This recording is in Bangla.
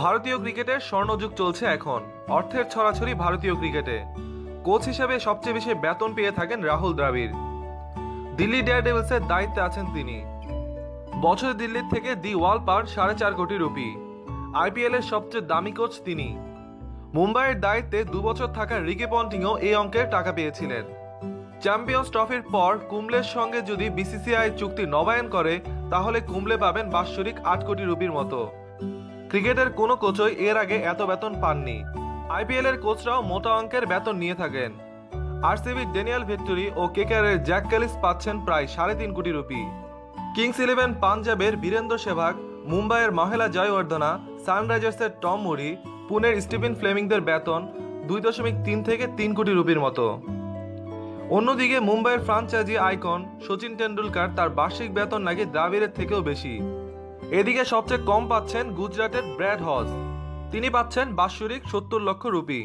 ভারতীয় ক্রিকেটের স্বর্ণযুগ চলছে এখন। অর্থের ছড়াছড়ি ভারতীয় ক্রিকেটে। কোচ হিসেবে সবচেয়ে বেশি বেতন পেয়ে থাকেন রাহুল দ্রাবিড়। দিল্লি ডেয়ার ডেভিলসের দায়িত্বে আছেন তিনি। বছরে দিল্লির থেকে দি ওয়াল পার সাড়ে চার কোটি রুপি। আইপিএল এর সবচেয়ে দামি কোচ তিনি। মুম্বাইয়ের দায়িত্বে দু বছর থাকা রিকি পন্টিংও এই অঙ্কের টাকা পেয়েছিলেন। চ্যাম্পিয়ন্স ট্রফির পর কুমলের সঙ্গে যদি বিসিসিআই চুক্তি নবায়ন করে, তাহলে কুমলে পাবেন বাৎসরিক আট কোটি রুপির মতো। ক্রিকেটের কোনো কোচই এর আগে এত বেতন পাননি। আইপিএল এর কোচরাও মোটা অঙ্কের বেতন নিয়ে থাকেন। আরসিবির ড্যানিয়েল ভিক্টরি ও কেকেআরের জ্যাক ক্যালিস পাচ্ছেন প্রায় সাড়ে তিন কোটি রুপি। কিংস ইলেভেন পাঞ্জাবের বীরেন্দ্র সেভাগ মুম্বাইয়ের মহেলা জয়বর্ধনা, সানরাইজার্সের টম মুরি, পুনের স্টিভেন ফ্লেমিংদের বেতন দুই দশমিক তিন থেকে তিন কোটি রুপির মতো। অন্যদিকে মুম্বাইয়ের ফ্রাঞ্চাইজি আইকন সচিন টেন্ডুলকার তার বার্ষিক বেতন নাকি দ্রাবিড়ের থেকেও বেশি। এদিকে সবচেয়ে কম পাচ্ছেন গুজরাটের ব্র্যাড হজ তিনি পাচ্ছেন বাৎসরিক সত্তর লক্ষ রুপি।